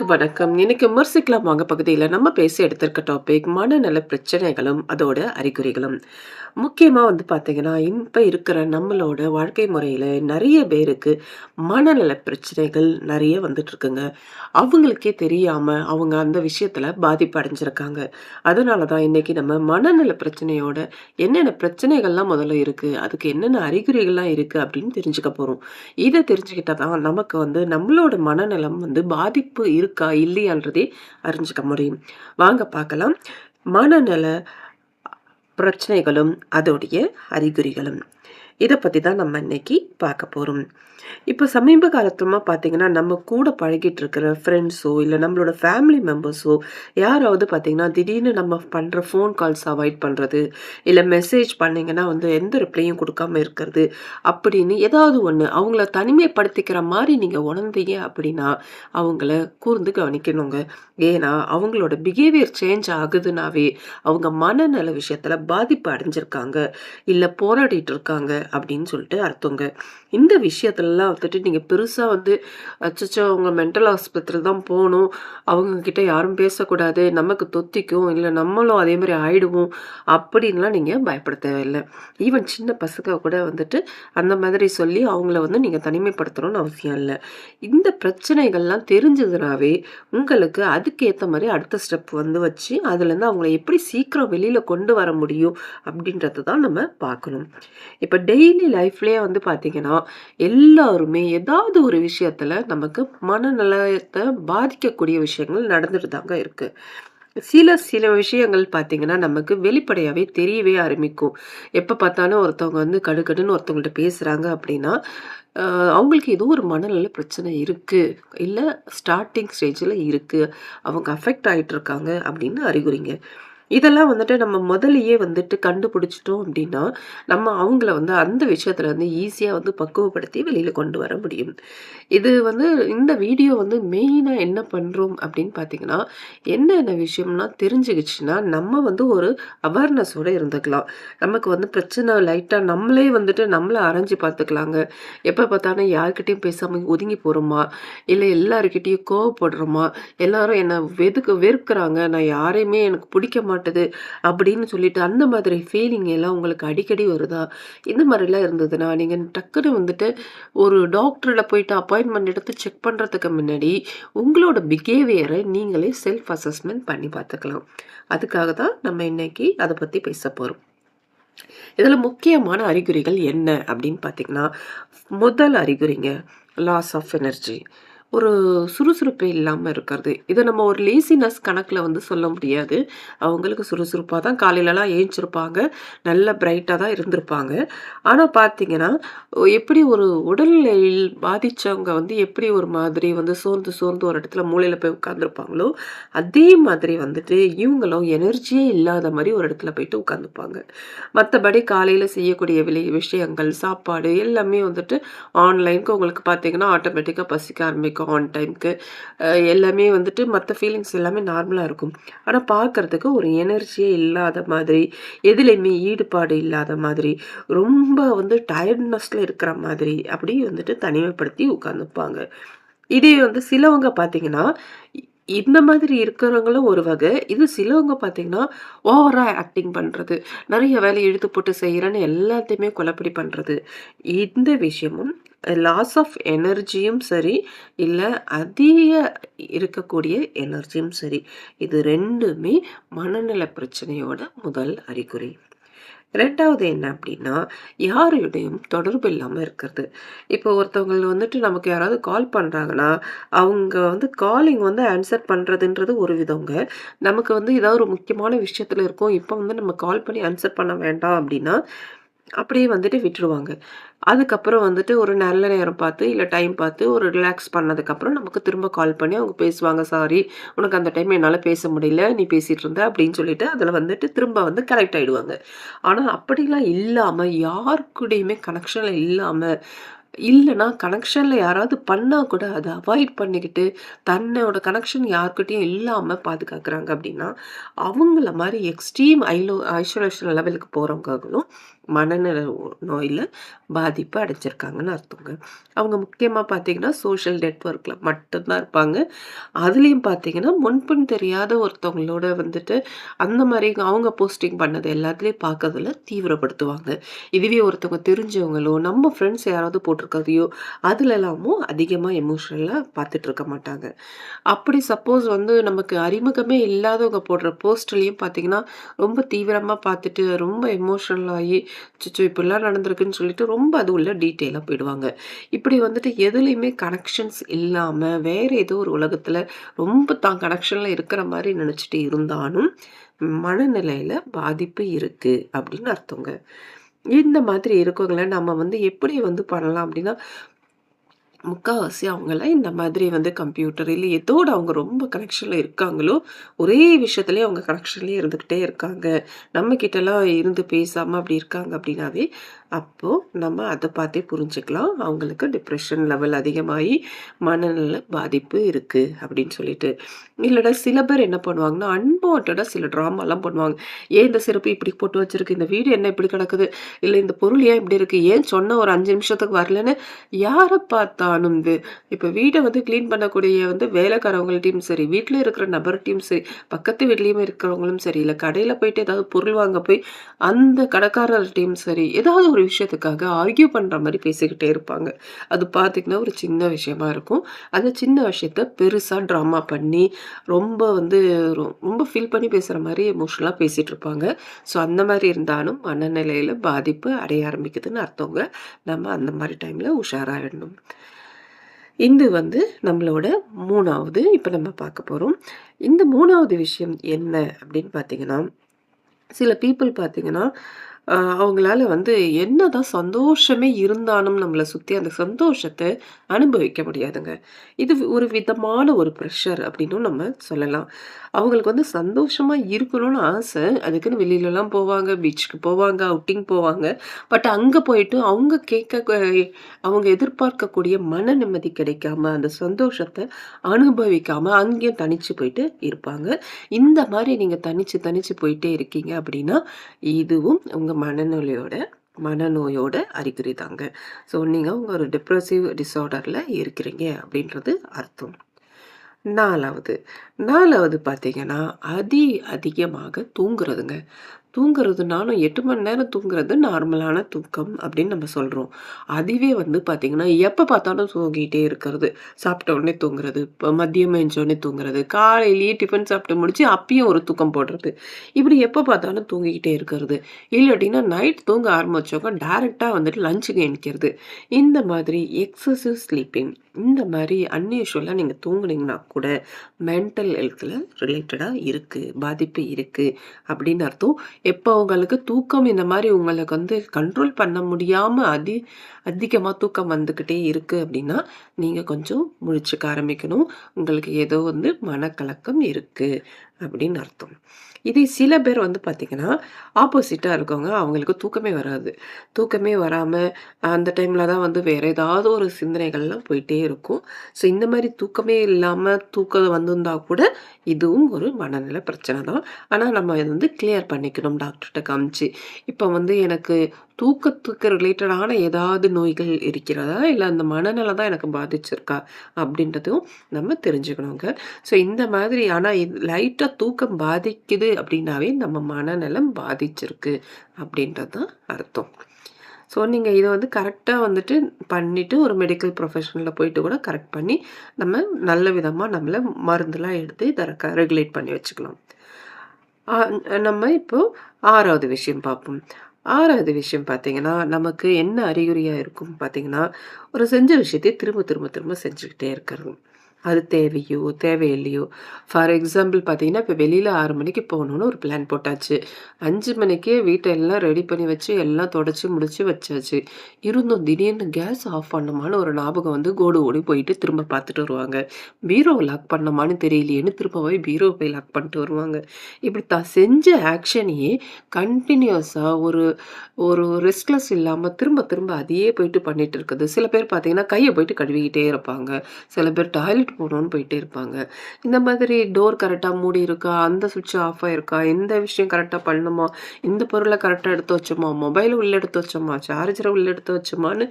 எல்லாருக்கும் வணக்கம். இன்னைக்கு விமர்சிக்கலாம் வாங்க பகுதியில் நம்ம பேச எடுத்திருக்க டாபிக் மனநல பிரச்சனைகளும், அதோட அறிகுறிகளும். முக்கியமாக வந்து பார்த்தீங்கன்னா, இப்போ இருக்கிற நம்மளோட வாழ்க்கை முறையில் நிறைய பேருக்கு மனநல பிரச்சனைகள் நிறைய வந்துட்டுருக்குங்க அவங்களுக்கே தெரியாமல் அவங்க அந்த விஷயத்தில் பாதிப்பு அடைஞ்சிருக்காங்க. அதனால தான் இன்னைக்கு நம்ம மனநல பிரச்சனையோட என்னென்ன பிரச்சனைகள்லாம் முதல்ல இருக்குது அதுக்கு என்னென்ன அறிகுறிகள்லாம் இருக்குது அப்படின்னு தெரிஞ்சுக்க போகிறோம் இதை தெரிஞ்சுக்கிட்டால் தான் நமக்கு வந்து நம்மளோட மனநலம் வந்து பாதிப்பு இருக்கு இல்லையான்றதே அறிஞ்சுக்க முடியும். வாங்க பார்க்கலாம். மனநல பிரச்சனைகளும், அதோடைய அறிகுறிகளும். இதை பற்றி தான் நம்ம இன்னைக்கு பார்க்க போகிறோம் இப்போ சமீப காலத்துலமாக பார்த்தீங்கன்னா, நம்ம கூட பழகிட்டு இருக்கிற ஃப்ரெண்ட்ஸோ, இல்லை நம்மளோட ஃபேமிலி மெம்பர்ஸோ யாராவது பார்த்தீங்கன்னா, திடீர்னு நம்ம பண்ணுற ஃபோன் கால்ஸ் அவாய்ட் பண்ணுறது இல்லை மெசேஜ் பண்ணிங்கன்னா வந்து எந்த ரிப்ளையும் கொடுக்காம இருக்கிறது, அப்படின்னு ஏதாவது ஒன்று அவங்கள தனிமைப்படுத்திக்கிற மாதிரி நீங்கள் உணர்ந்தீங்க அப்படின்னா, அவங்கள கூர்ந்து கவனிக்கணுங்க. ஏன்னா, அவங்களோட பிஹேவியர் சேஞ்ச் ஆகுதுனாவே, அவங்க மனநல விஷயத்தில் பாதிப்பு அடைஞ்சிருக்காங்க, இல்லை போராடிட்டு இருக்காங்க அப்படின்னு சொல்லிட்டு அர்த்தங்க. இந்த விஷயத்துலலாம் வந்துட்டு நீங்கள் பெருசாக வந்து, அச்சோ அவங்க மென்டல் ஆஸ்பத்திரி தான் போகணும் அவங்கக்கிட்ட யாரும் பேசக்கூடாது. நமக்கு தொத்திக்கும். இல்லை நம்மளும் அதே மாதிரி ஆயிடுவோம். அப்படின்லாம் நீங்கள் பயப்பட தேவையில்ல. ஈவன் சின்ன பசங்க கூட வந்துட்டு அந்த மாதிரி சொல்லி அவங்கள வந்து நீங்கள் தனிமைப்படுத்தணும்னு அவசியம் இல்லை இந்த பிரச்சனைகள்லாம் தெரிஞ்சதுனாவே, உங்களுக்கு அதுக்கேற்ற மாதிரி அடுத்த ஸ்டெப் வந்து வச்சு, அதுலேருந்து அவங்கள எப்படி சீக்கிரம் வெளியில் கொண்டு வர முடியும் அப்படின்றத தான் நம்ம பார்க்கணும். இப்போ டே டெய்லி லைஃப்லேயே வந்து பார்த்திங்கன்னா எல்லாருமே ஏதாவது ஒரு விஷயத்தில் நமக்கு மனநலத்தை பாதிக்கக்கூடிய விஷயங்கள் நடந்துட்டு தாங்க இருக்குது சில சில விஷயங்கள் பார்த்தீங்கன்னா, நமக்கு வெளிப்படையாகவே தெரியவே ஆரம்பிக்கும். எப்போ பார்த்தாலும் ஒருத்தவங்க வந்து கடுகடுன்னு ஒருத்தவங்கள்ட்ட பேசுகிறாங்க அப்படின்னா, அவங்களுக்கு ஏதோ ஒரு மனநல பிரச்சனை இருக்குது இல்லை ஸ்டார்டிங் ஸ்டேஜில் இருக்குது அவங்க அஃபெக்ட் ஆகிட்டு இருக்காங்க அப்படின்னு அறிகுறிங்க. இதெல்லாம் வந்துட்டு நம்ம முதலையே வந்துட்டு கண்டுபிடிச்சிட்டோம் அப்படின்னா, நம்ம அவங்கள வந்து அந்த விஷயத்துல வந்து ஈஸியாக வந்து பக்குவப்படுத்தி வெளியில் கொண்டு வர முடியும். இது வந்து இந்த வீடியோ வந்து மெயினாக என்ன பண்ணுறோம் அப்படின்னு பார்த்தீங்கன்னா, என்னென்ன விஷயம்னா தெரிஞ்சுக்கிச்சுன்னா, நம்ம வந்து ஒரு அவேர்னஸோட இருந்துக்கலாம். நமக்கு வந்து பிரச்சனை லைட்டாக நம்மளே வந்துட்டு நம்மளை அரைஞ்சு பார்த்துக்கலாங்க. எப்போ பார்த்தாலும் யார்கிட்டையும் பேசாமல் ஒதுங்கி போகிறோமா இல்லை எல்லாருக்கிட்டேயும் கோவப்படுறோமா? எல்லாரும் என்னை வெதுக்கு வெறுக்கிறாங்க நான் யாரையுமே எனக்கு பிடிக்க மாட்டேன் மாட்டுது. அப்படின்னு சொல்லிட்டு அந்த மாதிரி ஃபீலிங் எல்லாம் உங்களுக்கு அடிக்கடி வருதா? இந்த மாதிரிலாம் இருந்ததுன்னா, நீங்கள் டக்குனு வந்துட்டு ஒரு டாக்டரில் போயிட்டு அப்பாயின்மெண்ட் எடுத்து செக் பண்ணுறதுக்கு முன்னாடி, உங்களோட பிஹேவியரை நீங்களே செல்ஃப் அசஸ்மெண்ட் பண்ணி பார்த்துக்கலாம். அதுக்காக தான் நம்ம இன்னைக்கு அதை பற்றி பேச போகிறோம் இதில் முக்கியமான அறிகுறிகள் என்ன அப்படின்னு பார்த்தீங்கன்னா, முதல் அறிகுறிங்க லாஸ் ஆஃப் எனர்ஜி. ஒரு சுறுசுறுப்பே இல்லாமல் இருக்கிறது. இதை நம்ம ஒரு லேசினஸ் கணக்கில் வந்து சொல்ல முடியாது. அவங்களுக்கு சுறுசுறுப்பாக தான் காலையிலலாம் ஏஞ்சிருப்பாங்க நல்ல பிரைட்டாக தான் இருந்திருப்பாங்க. ஆனால் பார்த்தீங்கன்னா, எப்படி ஒரு உடல்நிலையில் பாதித்தவங்க வந்து எப்படி ஒரு மாதிரி வந்து சோர்ந்து சோர்ந்து ஒரு இடத்துல மூளையில் போய் உட்காந்துருப்பாங்களோ அதே மாதிரி வந்துட்டு இவங்களும் எனர்ஜியே இல்லாத மாதிரி ஒரு இடத்துல போயிட்டு உட்காந்துப்பாங்க. மற்றபடி காலையில் செய்யக்கூடிய விலை விஷயங்கள், சாப்பாடு எல்லாமே வந்துட்டு ஆன்லைனுக்கு உங்களுக்கு பார்த்தீங்கன்னா, ஆட்டோமேட்டிக்காக பசிக்க ஆரம்பிக்கும் ஆன் டைம்க்கு. எல்லாமே வந்துட்டு மற்ற ஃபீலிங்ஸ் எல்லாமே நார்மலாக இருக்கும். ஆனால் பார்க்கறதுக்கு ஒரு எனர்ஜியே இல்லாத மாதிரி, எதுலேயுமே ஈடுபாடு இல்லாத மாதிரி, ரொம்ப வந்து டயர்ட்னஸில் இருக்கிற மாதிரி, அப்படி வந்துட்டு தனிமைப்படுத்தி உட்காந்துப்பாங்க. இதே வந்து சிலவங்க பார்த்தீங்கன்னா, இந்த மாதிரி இருக்கிறவங்களும் ஒரு வகை. இது சிலவங்க பார்த்தீங்கன்னா, ஓவராக ஆக்டிங் பண்ணுறது நிறைய வேலையை இழுத்து போட்டு செய்கிறேன்னு எல்லாத்தையுமே கொலப்படி பண்ணுறது இந்த விஷயமும் லாஸ் ஆஃப் எனர்ஜியும் சரி, இல்லை அதிக இருக்கக்கூடிய எனர்ஜியும் சரி. இது ரெண்டுமே மனநல பிரச்சனையோட முதல் அறிகுறி. ரெண்டாவது என்ன அப்படின்னா, யாரையுடையும் தொடர்பு இல்லாமல் இருக்கிறது. இப்போ ஒருத்தவங்க வந்துட்டு நமக்கு யாராவது கால் பண்ணுறாங்கன்னா அவங்க வந்து காலிங் வந்து ஆன்சர் பண்ணுறதுன்றது ஒரு விதவங்க நமக்கு வந்து ஏதாவது ஒரு முக்கியமான விஷயத்தில் இருக்கோம். இப்போ வந்து நம்ம கால் பண்ணி ஆன்சர் பண்ண வேண்டாம் அப்படின்னா, அப்படியே வந்துட்டு விட்டுருவாங்க. அதுக்கப்புறம் வந்துட்டு ஒரு நல்ல நேரம் பார்த்து, இல்லை டைம் பார்த்து ஒரு ரிலாக்ஸ் பண்ணதுக்கப்புறம் நமக்கு திரும்ப கால் பண்ணி அவங்க பேசுவாங்க. "சாரி உனக்கு அந்த டைம் என்னால் பேச முடியல. நீ பேசிகிட்டு இருந்த" அப்படின்னு சொல்லிட்டு அதில் வந்துட்டு திரும்ப வந்து கனெக்ட் ஆகிடுவாங்க ஆனால் அப்படிலாம் இல்லாமல் யாருக்கூடையுமே கனெக்ஷனில் இல்லாமல் இல்லைனா கனெக்ஷனில் யாராவது பண்ணால் கூட அதை அவாய்ட் பண்ணிக்கிட்டு, தன்னோட கனெக்ஷன் யாருக்கிட்டையும் இல்லாமல் பாதுகாக்கிறாங்க அப்படின்னா, அவங்கள மாதிரி எக்ஸ்ட்ரீம் ஐலோ ஐசோலேஷன் லெவலுக்கு போகிறவங்களும் மனநல நோயில் பாதிப்பு அடைஞ்சிருக்காங்கன்னு அர்த்தங்க. அவங்க முக்கியமாக பார்த்தீங்கன்னா, சோஷியல் நெட்ஒர்க்கில் மட்டும்தான் இருப்பாங்க. அதுலேயும் பார்த்தீங்கன்னா, முன்பின் தெரியாத ஒருத்தவங்களோட வந்துட்டு அந்த மாதிரி அவங்க போஸ்டிங் பண்ணது எல்லாத்துலேயும் பார்க்கறதுல தீவிரப்படுத்துவாங்க. இதுவே ஒருத்தவங்க தெரிஞ்சவங்களோ, நம்ம ஃப்ரெண்ட்ஸ் யாராவது போட்டிருக்கதையோ அதுலலாமோ அதிகமாக எமோஷனலாக பார்த்துட்டு இருக்க மாட்டாங்க. அப்படி சப்போஸ் வந்து நமக்கு அறிமுகமே இல்லாதவங்க போடுற போஸ்ட்லேயும் பார்த்தீங்கன்னா, ரொம்ப தீவிரமாக பார்த்துட்டு ரொம்ப எமோஷ்னலாகி ஆயி, இப்படிலாம் நடந்திருக்குன்னு சொல்லிட்டு ரொம்ப அது உள்ள டீட்டெயிலா போயிடுவாங்க. இப்படி வந்துட்டு எதுலேயுமே கனெக்ஷன்ஸ் இல்லாம, வேற ஏதோ ஒரு உலகத்துல ரொம்ப தான் கனெக்ஷன்ல இருக்கிற மாதிரி நினச்சிட்டு இருந்தாலும், மனநிலையில பாதிப்பு இருக்கு அப்படின்னு அர்த்தங்க. இந்த மாதிரி இருக்கவங்கள நம்ம வந்து எப்படி வந்து பண்ணலாம் அப்படின்னா, முக்காவாசி அவங்கலாம் இந்த மாதிரி வந்து கம்ப்யூட்டர் இல்லை எதோட அவங்க ரொம்ப கனெக்ஷனில் இருக்காங்களோ, ஒரே விஷயத்துலேயே அவங்க கனெக்ஷன்லேயே இருந்துக்கிட்டே இருக்காங்க. நம்ம கிட்டலாம் இருந்து பேசாமல் அப்படி இருக்காங்க அப்படின்னாவே, அப்போது நம்ம அதை பார்த்தே புரிஞ்சுக்கலாம். அவங்களுக்கு டிப்ரெஷன் லெவல் அதிகமாகி மனநல பாதிப்பு இருக்குது அப்படின்னு சொல்லிட்டு. இல்லைடா சில பேர் என்ன பண்ணுவாங்கன்னா, அன்வான்டடா சில ட்ராமாலாம் பண்ணுவாங்க. ஏன் இந்த சிறப்பு இப்படி போட்டு வச்சுருக்கு இந்த வீடு என்ன இப்படி கிடக்குது? இல்லை இந்த பொருள் ஏன் இப்படி இருக்குது ஏன் சொன்ன ஒரு அஞ்சு நிமிஷத்துக்கு வரலன்னு யாரை பார்த்தாலும் இது இப்போ வீடை வந்து க்ளீன் பண்ணக்கூடிய வந்து வேலைக்காரவங்கள்ட்டயும் சரி, வீட்டில் இருக்கிற நபர்கிட்டையும் சரி, பக்கத்து வீட்லேயுமே இருக்கிறவங்களும் சரி, இல்லை கடையில் போயிட்டு ஏதாவது பொருள் வாங்க போய் அந்த கடைக்காரர்கிட்டையும் சரி, ஏதாவது ஒரு ஒரு விஷயத்துக்காக ஆர்கியூ பண்ணுற மாதிரி பேசிக்கிட்டே இருப்பாங்க. அது பார்த்தீங்கன்னா, ஒரு சின்ன விஷயமா இருக்கும். அந்த சின்ன விஷயத்த பெருசாக ட்ராமா பண்ணி, ரொம்ப வந்து ரொ ரொம்ப ஃபீல் பண்ணி பேசுகிற மாதிரி எமோஷனலாக பேசிகிட்டு இருப்பாங்க. ஸோ அந்த மாதிரி இருந்தாலும் மனநிலையில் பாதிப்பு அடைய ஆரம்பிக்குதுன்னு அர்த்தவங்க நம்ம அந்த மாதிரி டைமில் உஷாராகிடணும் இது வந்து நம்மளோட மூணாவது இப்போ நம்ம பார்க்க போகிறோம் இந்த மூணாவது விஷயம் என்ன அப்படின்னு பார்த்தீங்கன்னா, சில பீப்புள் பார்த்தீங்கன்னா, அவங்களால வந்து என்னதான் சந்தோஷமே இருந்தாலும் நம்மளை சுற்றி அந்த சந்தோஷத்தை அனுபவிக்க முடியாதுங்க. இது ஒரு விதமான ஒரு ப்ரெஷர் அப்படின்னும் நம்ம சொல்லலாம். அவங்களுக்கு வந்து சந்தோஷமாக இருக்கணும்னு ஆசை. அதுக்குன்னு வெளியிலலாம் போவாங்க, பீச்சுக்கு போவாங்க, அவுட்டிங் போவாங்க. பட் அங்கே போயிட்டு அவங்க கேட்க அவங்க எதிர்பார்க்கக்கூடிய மன நிம்மதி கிடைக்காம, அந்த சந்தோஷத்தை அனுபவிக்காம அங்கேயும் தனிச்சு போயிட்டு இருப்பாங்க. இந்த மாதிரி நீங்கள் தனிச்சு தனிச்சு போயிட்டே இருக்கீங்க அப்படின்னா, இதுவும் உங்கள் மனநிலையோட மனநோயோட அறிகுறி தாங்க. ஸோ உங்கள் ஒரு டிப்ரெசிவ் டிஸார்டரில் இருக்கிறீங்க அப்படின்றது அர்த்தம். நாலாவது நாலாவது பார்த்தீங்கன்னா, அதி அதிகமாக தூங்குறதுங்க. தூங்குறதுனாலும் எட்டு மணி நேரம் தூங்குறது நார்மலான தூக்கம் அப்படின்னு நம்ம சொல்கிறோம் அதுவே வந்து பார்த்திங்கன்னா எப்போ பார்த்தாலும் தூங்கிட்டே இருக்கிறது. சாப்பிட்ட உடனே தூங்குறது, இப்போ மதியம் எந்திச்ச தூங்குறது, காலையிலேயே டிஃபன் சாப்பிட்டு முடிச்சு அப்பயும் ஒரு தூக்கம் போடுறது. இப்படி எப்போ பார்த்தாலும் தூங்கிக்கிட்டே இருக்கிறது. இல்லாட்டின்னா நைட் தூங்க ஆரம்பித்தவங்க டேரெக்டாக வந்துட்டு லஞ்சுக்கு எந்திக்கிறது. இந்த மாதிரி எக்ஸசிவ் ஸ்லீப்பிங் இந்த மாதிரி அன்யூஷுவலாக நீங்கள் தூங்குனீங்கன்னா கூட, மென்டல் எழுத்துல ரிலேட்டடாக இருக்கு. பாதிப்பு இருக்கு அப்படின்னு அர்த்தம். எப்போ உங்களுக்கு தூக்கம் இந்த மாதிரி உங்களுக்கு வந்து கண்ட்ரோல் பண்ண முடியாமல் அதி அதிகமாக தூக்கம் வந்துக்கிட்டே இருக்கு அப்படின்னா, நீங்கள் கொஞ்சம் முழிச்சுக்க ஆரம்பிக்கணும். உங்களுக்கு ஏதோ வந்து மனக்கலக்கம் இருக்குது அப்படின்னு அர்த்தம். இதே சில பேர் வந்து பார்த்திங்கன்னா ஆப்போசிட்டாக இருக்கவங்க அவங்களுக்கு தூக்கமே வராது. தூக்கமே வராமல் அந்த டைமில் தான் வந்து வேறு ஏதாவது ஒரு சிந்தனைகள்லாம் போயிட்டே இருக்கும். ஸோ இந்த மாதிரி தூக்கமே இல்லாமல் தூக்கம் வந்திருந்தா கூட, இதுவும் ஒரு மனநல பிரச்சனை தான். ஆனால் நம்ம இது வந்து கிளியர் பண்ணிக்கணும் டாக்டர்கிட்ட காமிச்சு. இப்போ வந்து எனக்கு தூக்கத்துக்கு ரிலேட்டடான ஏதாவது நோய்கள் இருக்கிறதா? இல்லை அந்த மனநலம் தான் எனக்கு பாதிச்சிருக்கா? அப்படின்றதும் நம்ம தெரிஞ்சுக்கணுங்க. ஸோ இந்த மாதிரி ஆனால் இது லைட்டாக தூக்கம் பாதிக்குது அப்படின்னாவே நம்ம மனநலம் பாதிச்சிருக்கு அப்படின்றது தான் அர்த்தம். ஸோ நீங்கள் இதை வந்து கரெக்டாக வந்துட்டு பண்ணிவிட்டு ஒரு மெடிக்கல் ப்ரொஃபஷனில் போயிட்டு கூட கரெக்ட் பண்ணி, நம்ம நல்ல விதமாக நம்மளை மருந்துலாம் எடுத்து இதை க ரெகுலேட் பண்ணி வச்சுக்கலாம். ஆ நம்ம இப்போ ஆறாவது விஷயம் பார்ப்போம். ஆறாவது விஷயம் பார்த்தீங்கன்னா, நமக்கு என்ன அறிகுறியாக இருக்கும் பார்த்தீங்கன்னா, ஒரு செஞ்ச விஷயத்தை திரும்ப திரும்ப திரும்ப செஞ்சுக்கிட்டே இருக்கிறது. அது தேவையோ, தேவையில்லையோ. ஃபார் எக்ஸாம்பிள் பார்த்தீங்கன்னா, இப்போ வெளியில் ஆறு மணிக்கு போகணுன்னு ஒரு பிளான் போட்டாச்சு. அஞ்சு மணிக்கே வீட்டை எல்லாம் ரெடி பண்ணி வச்சு, எல்லாம் தொடச்சி முடிச்சு வச்சாச்சு. இருந்தும் திடீர்னு கேஸ் ஆஃப் பண்ணமான்னு ஒரு ஞாபகம் வந்து கோடு ஓடி போயிட்டு திரும்ப பார்த்துட்டு வருவாங்க. பீரோவை லாக் பண்ணோமான்னு தெரியலையேன்னு திரும்ப போய் பீரோவை போய் லாக் பண்ணிட்டு வருவாங்க. இப்படி தான் செஞ்ச ஆக்ஷனையே கண்டினியூஸாக ஒரு ஒரு ரெஸ்ட்லெஸ் இல்லாமல் திரும்ப திரும்ப அதையே போயிட்டு பண்ணிட்டு இருக்குது. சில பேர் பார்த்தீங்கன்னா, கையை போயிட்டு கழுவிக்கிட்டே இருப்பாங்க. சில பேர் டாய்லெட் டாய்லெட் போடணும்னு போயிட்டே இருப்பாங்க. இந்த மாதிரி டோர் கரெக்டாக மூடி இருக்கா? அந்த சுவிட்ச் ஆஃப் ஆயிருக்கா? இந்த விஷயம் கரெக்டாக பண்ணணுமா? இந்த பொருளை கரெக்டாக எடுத்து வச்சோமா? மொபைல் உள்ள எடுத்து வச்சோமா? சார்ஜரை உள்ள எடுத்து வச்சோமான்னு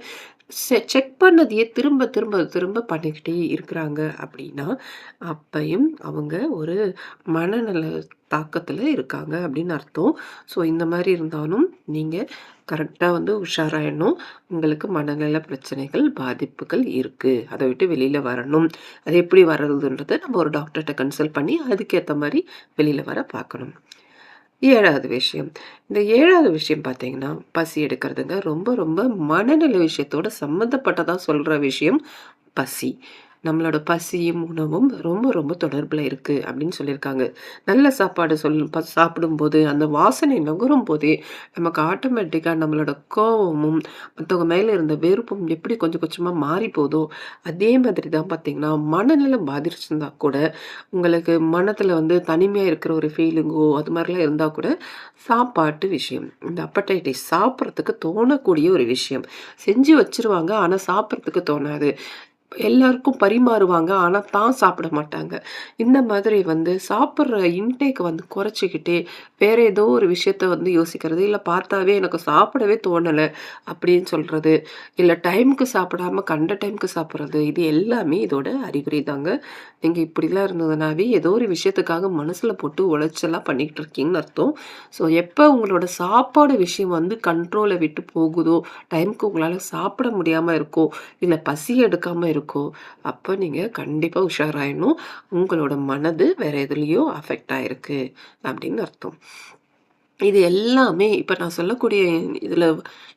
செக் பண்ணதையே திரும்ப, திரும்ப, திரும்ப பண்ணிக்கிட்டே இருக்கிறாங்க அப்படின்னா, அப்பையும் அவங்க ஒரு மனநல தாக்கத்தில் இருக்காங்க அப்படின்னு அர்த்தம். ஸோ இந்த மாதிரி இருந்தாலும் நீங்கள் கரெக்டாக வந்து உஷாராயிடணும். உங்களுக்கு மனநல பிரச்சனைகள், பாதிப்புகள் இருக்குது அதை விட்டு வெளியில் வரணும். அது எப்படி வர்றதுன்றதை நம்ம ஒரு டாக்டர்கிட்ட கன்சல்ட் பண்ணி அதுக்கேற்ற மாதிரி வெளியில் வர பார்க்கணும். ஏழாவது விஷயம். இந்த ஏழாவது விஷயம் பார்த்தீங்கன்னா, பசி எடுக்கிறதுங்க. ரொம்ப ரொம்ப மனநிலை விஷயத்தோட சம்மந்தப்பட்டதாக சொல்கிற விஷயம் பசி. நம்மளோட பசியும், உணவும் ரொம்ப ரொம்ப தொடர்பில் இருக்குது அப்படின்னு சொல்லியிருக்காங்க. நல்ல சாப்பாடு சொல் ப சாப்பிடும்போது அந்த வாசனை நுகரும் போதே நமக்கு ஆட்டோமேட்டிக்காக நம்மளோட கோவமும், மற்றவங்க மேலே இருந்த வெறுப்பும் எப்படி கொஞ்சம் கொஞ்சமாக மாறி போதோ, அதே மாதிரி தான் பார்த்தீங்கன்னா, மனநிலை பாதிச்சிருந்தா கூட உங்களுக்கு மனத்தில் வந்து தனிமையாக இருக்கிற ஒரு ஃபீலிங்கோ அது மாதிரிலாம் இருந்தால் கூட சாப்பாட்டு விஷயம். இந்த அப்படைட்டிஸ் சாப்பிட்றதுக்கு தோணக்கூடிய ஒரு விஷயம். செஞ்சு வச்சுருவாங்க. ஆனால் சாப்பிட்றதுக்கு தோணாது. எல்லாருக்கும் பரிமாறுவாங்க. ஆனால் தான் சாப்பிட மாட்டாங்க. இந்த மாதிரி வந்து சாப்பிட்ற இன்டேக் வந்து குறைச்சிக்கிட்டே வேற ஏதோ ஒரு விஷயத்த வந்து யோசிக்கிறது, இல்லை பார்த்தாவே எனக்கு சாப்பிடவே தோணலை அப்படின்னு சொல்கிறது இல்லை டைம்க்கு சாப்பிடாம கண்ட டைம்க்கு சாப்பிட்றது இது எல்லாமே இதோட அறிகுறி தாங்க. நீங்கள் இப்படிலாம் இருந்ததுனாவே ஏதோ ஒரு விஷயத்துக்காக மனசில் போட்டு உளைச்சலா பண்ணிக்கிட்டு இருக்கீங்கன்னு அர்த்தம். ஸோ எப்போ உங்களோட சாப்பாடு விஷயம் வந்து கண்ட்ரோலை விட்டு போகுதோ, டைம்க்கு உங்களால் சாப்பிட முடியாமல் இருக்கோ, இல்லை பசி எடுக்காமல் இருக்கோ, அப்ப நீங்க கண்டிப்பா உஷாராயிடணும். உங்களோட மனது வேற எதுலேயோ அஃபெக்ட் ஆயிருக்கு அப்படின்னு அர்த்தம். இது எல்லாமே இப்போ நான் சொல்லக்கூடிய இதில்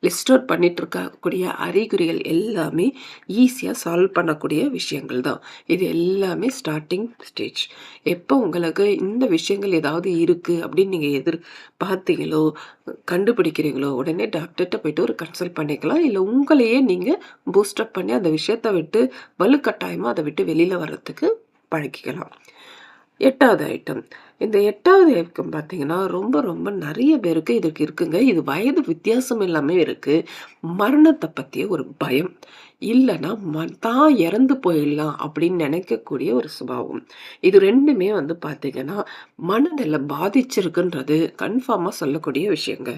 லிஸ்ட் அவுட் பண்ணிட்டு இருக்கக்கூடிய அறிகுறிகள் எல்லாமே ஈஸியாக சால்வ் பண்ணக்கூடிய விஷயங்கள் தான். இது எல்லாமே ஸ்டார்டிங் ஸ்டேஜ். எப்போ உங்களுக்கு இந்த விஷயங்கள் ஏதாவது இருக்குது அப்படின்னு நீங்கள் எதிர் பார்த்தீங்களோ, கண்டுபிடிக்கிறீங்களோ, உடனே டாக்டர்கிட்ட போயிட்டு ஒரு கன்சல்ட் பண்ணிக்கலாம். இல்லை உங்களையே நீங்கள் பூஸ்ட் அப் பண்ணி அந்த விஷயத்த விட்டு வலுக்கட்டாயமாக அதை விட்டு வெளியில் வர்றதுக்கு பழகிக்கலாம். எட்டாவது ஐட்டம். இந்த எட்டாவது ஐட்டம் பார்த்தீங்கன்னா, ரொம்ப ரொம்ப நிறைய பேருக்கு இதுக்கு இருக்குங்க. இது வயது வித்தியாசம் எல்லாமே இருக்குது மரணத்தை பற்றிய ஒரு பயம். இல்லைன்னா ம தான் இறந்து போயிடலாம் அப்படின்னு நினைக்கக்கூடிய ஒரு சுபாவம். இது ரெண்டுமே வந்து பார்த்திங்கன்னா மனதில் பாதிச்சிருக்குன்றது கன்ஃபார்மாக சொல்லக்கூடிய விஷயங்க.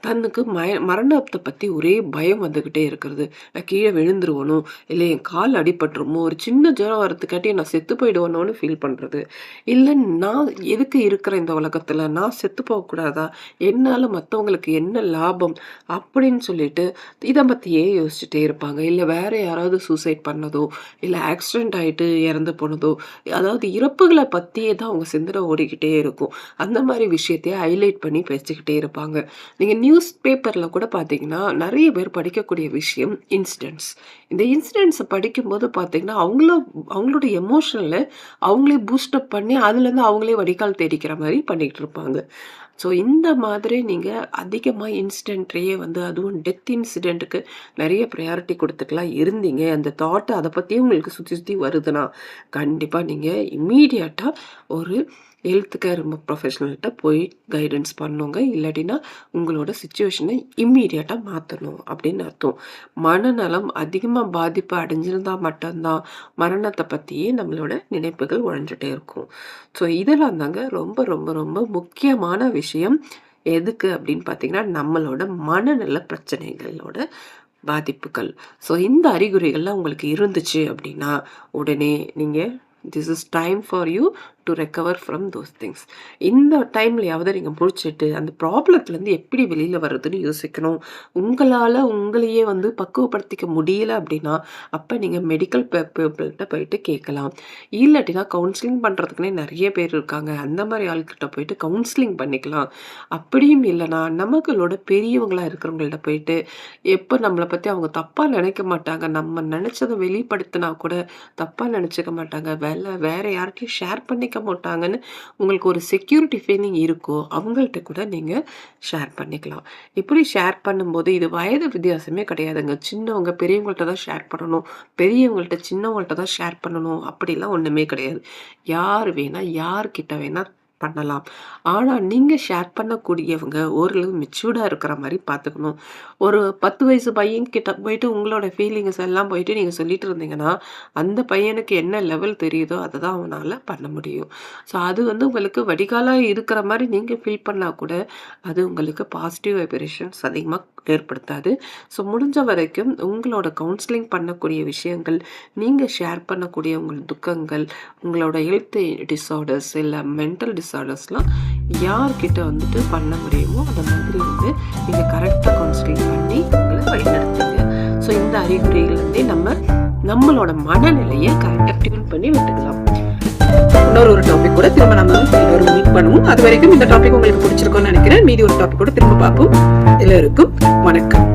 தனக்கு மய மரணத்தை பற்றி ஒரே பயம் வந்துக்கிட்டே இருக்கிறது. நான் கீழே விழுந்துருவணும் இல்லை என் கால் அடிபட்டுருமோ, ஒரு சின்ன ஜுரம் வரத்துக்காட்டி நான் செத்து போயிடுவனோன்னு ஃபீல் பண்ணுறது இல்லை நான் எதுக்கு இருக்கிற இந்த உலகத்தில் நான் செத்து போகக்கூடாதா? என்னால் மற்றவங்களுக்கு என்ன லாபம்? அப்படின்னு சொல்லிட்டு இதை பற்றியே யோசிச்சுட்டே இருப்பாங்க. இல்லை வேற யாராவது சூசைட் பண்ணதோ, இல்லை ஆக்சிடெண்ட் ஆகிட்டு இறந்து போனதோ, அதாவது இறப்புகளை பற்றியே தான் அவங்க சிந்தனை ஓடிக்கிட்டே இருக்கும். அந்த மாதிரி விஷயத்தையே ஹைலைட் பண்ணி பேசிக்கிட்டே இருப்பாங்க. நீங்கள் நியூஸ் பேப்பரில் கூட பார்த்தீங்கன்னா, நிறைய பேர் படிக்கக்கூடிய விஷயம் இன்சிடென்ட்ஸ். இந்த இன்சிடென்ட்ஸை படிக்கும்போது பார்த்தீங்கன்னா, அவங்களும் அவங்களோட எமோஷனில் அவங்களே பூஸ்டப் பண்ணி அதுலேருந்து அவங்களே வடிகால் தேடிக்கிற மாதிரி பண்ணிகிட்டு இருப்பாங்க. ஸோ இந்த மாதிரி நீங்கள் அதிகமாக இன்சிடென்ட்லேயே வந்து அதுவும் டெத் இன்சிடென்ட்டுக்கு நிறைய ப்ரையாரிட்டி கொடுத்துக்கலாம் இருந்தீங்க. அந்த தாட்டு அதை பற்றியும் உங்களுக்கு சுற்றி சுற்றி வருதுன்னா, கண்டிப்பாக நீங்கள் இம்மீடியட்டாக ஒரு ஹெல்த் கேர் ப்ரொஃபஷனல்கிட்ட போய் கைடன்ஸ் பண்ணுங்க இல்லாட்டினா உங்களோட சுச்சுவேஷனை இம்மீடியட்டாக மாற்றணும் அப்படின்னு அர்த்தம். மனநலம் அதிகமாக பாதிப்பு அடைஞ்சிருந்தா மட்டும்தான் மரணத்தை பற்றியே நம்மளோட நினைப்புகள் உழஞ்சுட்டே இருக்கும். ஸோ இதெல்லாம் தாங்க ரொம்ப ரொம்ப ரொம்ப முக்கியமான விஷயம். எதுக்கு அப்படின்னு பார்த்தீங்கன்னா, நம்மளோட மனநல பிரச்சனைகளோட பாதிப்புகள். ஸோ இந்த அறிகுறிகள்லாம் உங்களுக்கு இருந்துச்சு அப்படின்னா, உடனே நீங்கள் this is time for you to recover from those things. இந்த டைம்லையாவது நீங்கள் முடிச்சுட்டு அந்த ப்ராப்ளத்துலேருந்து எப்படி வெளியில் வர்றதுன்னு யோசிக்கணும். உங்களால் உங்களையே வந்து பக்குவப்படுத்திக்க முடியல அப்படின்னா, அப்போ நீங்கள் மெடிக்கல் பீப்புள்கிட்ட போயிட்டு கேட்கலாம். இல்லாட்டினா கவுன்சிலிங் பண்ணுறதுக்குன்னே நிறைய பேர் இருக்காங்க. அந்த மாதிரி ஆள்கிட்ட போயிட்டு கவுன்சிலிங் பண்ணிக்கலாம். அப்படியும் இல்லைன்னா நமக்களோட பெரியவங்களா இருக்கிறவங்கள்ட்ட போயிட்டு, எப்போ நம்மளை பற்றி அவங்க தப்பாக நினைக்க மாட்டாங்க. நம்ம நினச்சதை வெளிப்படுத்தினா கூட தப்பாக நினச்சிக்க மாட்டாங்க. வேலை வேற யார்கிட்டையும் ஷேர் பண்ணிக்க மாட்டாங்கன்னு உங்களுக்கு ஒரு செக்யூரிட்டி ஃபீலிங் இருக்கோ, அவங்கள்ட்ட கூட நீங்கள் ஷேர் பண்ணிக்கலாம். இப்படி ஷேர் பண்ணும்போது இது வயது வித்தியாசமே கிடையாதுங்க. சின்னவங்க பெரியவங்கள்ட்ட தான் ஷேர் பண்ணணும். பெரியவங்கள்ட்ட சின்னவங்கள்ட்ட தான் ஷேர் பண்ணணும். அப்படிலாம் ஒன்றுமே கிடையாது. யார் வேணால் யார்கிட்ட வேணால் பண்ணலாம். ஆனால் நீங்கள் ஷேர் பண்ணக்கூடியவங்க ஓரளவு மெச்சூர்டாக இருக்கிற மாதிரி பார்த்துக்கணும். ஒரு 10 வயசு பையன்கிட்ட போயிட்டு உங்களோட ஃபீலிங்ஸ் எல்லாம் போயிட்டு நீங்கள் சொல்லிட்டு இருந்தீங்கன்னா, அந்த பையனுக்கு என்ன லெவல் தெரியுதோ அதை தான் அவனால் பண்ண முடியும். ஸோ அது வந்து உங்களுக்கு வடிகாலாக இருக்கிற மாதிரி நீங்கள் ஃபீல் பண்ணால் கூட, அது உங்களுக்கு பாசிட்டிவ் வைப்ரேஷன்ஸ் அதிகமாக ஏற்படுத்தாது. ஸோ முடிஞ்ச வரைக்கும் உங்களோட கவுன்சிலிங் பண்ணக்கூடிய விஷயங்கள், நீங்கள் ஷேர் பண்ணக்கூடிய உங்கள் துக்கங்கள், உங்களோட ஹெல்த் டிஸார்டர்ஸ் இல்லை மென்டல் டிஸார்டர்ஸ்லாம் யார்கிட்ட வந்துட்டு பண்ண முடியுமோ, அந்த மாதிரி வந்து நீங்கள் கரெக்டாக கவுன்சிலிங் பண்ணி உங்களை வழிநடத்துங்க. ஸோ இந்த அறிகுறிகள்லேருந்தே நம்ம நம்மளோட மனநிலையை கரெக்டாக டியூன் பண்ணி விட்டுக்கலாம். இன்னொரு ஒரு டாபிக் கூட திரும்ப நம்ம இன்னொரு மீட் பண்ணுவோம். அது வரைக்கும் இந்த டாபிக் உங்களுக்கு பிடிச்சிருக்கோம்னு நினைக்கிறேன். மீதி ஒரு டாபிக் கூட திரும்ப பார்ப்போம். எல்லோருக்கும் வணக்கம்.